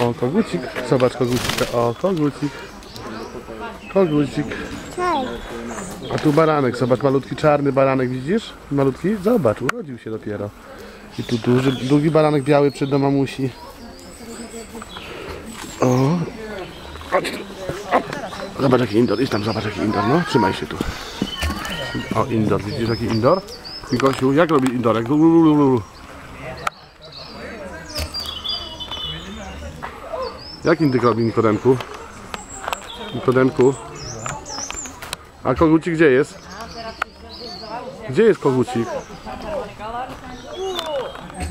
O, kogucik. Zobacz kogucika. O, kogucik. Kogucik. A tu baranek, zobacz, malutki czarny baranek, widzisz? Malutki? Zobacz, urodził się dopiero. I tu duży, długi baranek biały przed do mamusi. O. Chodź tu. Zobacz jaki indoor, idź tam, zobacz jaki indoor, no. Trzymaj się tu. O, indoor, widzisz jaki indoor? Mikosiu, jak robi indorek? Lu, lu, lu, lu. Jak indyk robi Nikodemku? Nikodemku? A kogucik gdzie jest? Gdzie jest kogucik?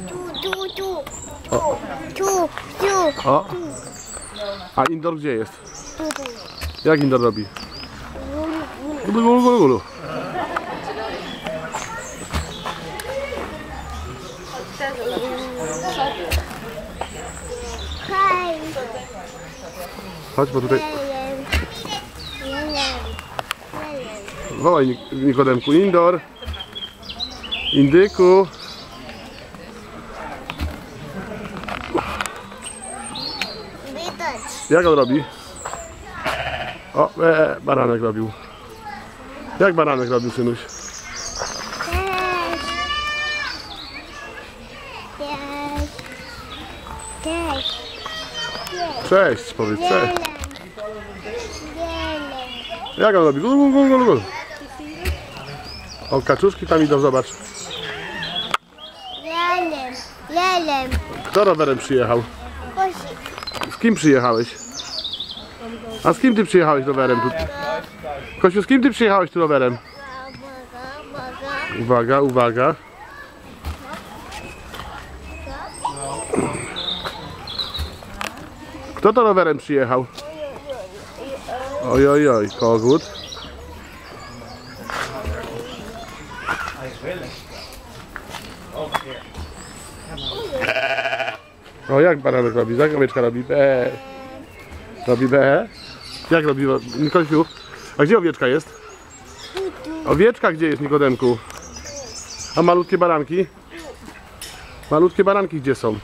Tu, tu, tu. O. Tu, tu, O! A indoor gdzie jest? Jak indoor robi? Gulu, gulu, gulu, gulu. Chodź, bo tutaj... Wołaj Nik- Nikodemku, indoor. Indyku. Jak on robi? O, e, baranek robił. Jak baranek robił, synuś? Cześć. Cześć. Cześć, powiedz, cześć. Jak on robi? Gulu, gulu, gulu, gulu, gulu. O, kaczuszki tam idą, zobacz. Jeleń. Jeleń. Kto rowerem przyjechał? Z kim przyjechałeś? A z kim ty przyjechałeś rowerem tu? Kosiu, z kim ty przyjechałeś tu rowerem? Uwaga, uwaga. Kto to rowerem przyjechał? Oj, oj, oj, kogut. O, jak baranek robi? Jak owieczka robi? Be. Robi be. Jak robi? Nikosiu, a gdzie owieczka jest? Owieczka gdzie jest, Nikodemku? A malutkie baranki? Malutkie baranki gdzie są?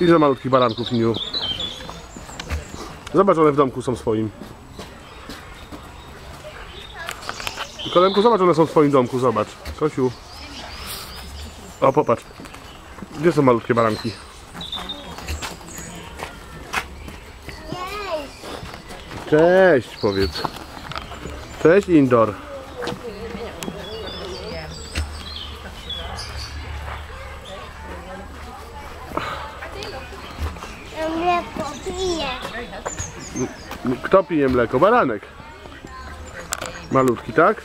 Ile malutkich baranków, Niu? Zobacz, one w domku są swoim. Nikodemku, zobacz, one są w swoim domku, zobacz. Kosiu. O, popatrz. Gdzie są malutkie baranki? Cześć. Powiedz. Cześć, Indoor. Ja mleko piję. Kto pije mleko? Baranek. Malutki, tak?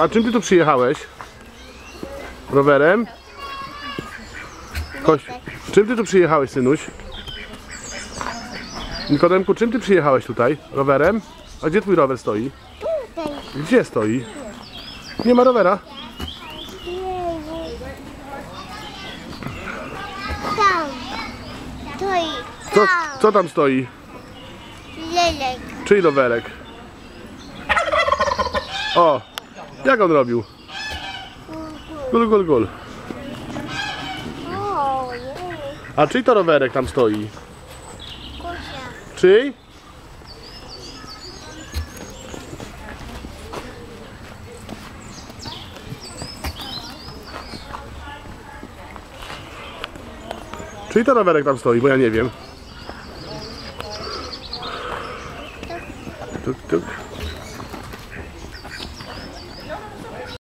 A czym ty tu przyjechałeś? Rowerem? Koś, czym ty tu przyjechałeś, synuś? Nikodemku, czym ty przyjechałeś tutaj? Rowerem? A gdzie twój rower stoi? Tutaj. Gdzie stoi? Nie ma rowera. Tam. Tutaj. Co, Tam. co tam stoi? Lelek. Czyj rowerek? O! Jak on robił? Gul. O, jej. A czyj to rowerek tam stoi? Czyj? Czyj to rowerek tam stoi, bo ja nie wiem. Tuk, tuk.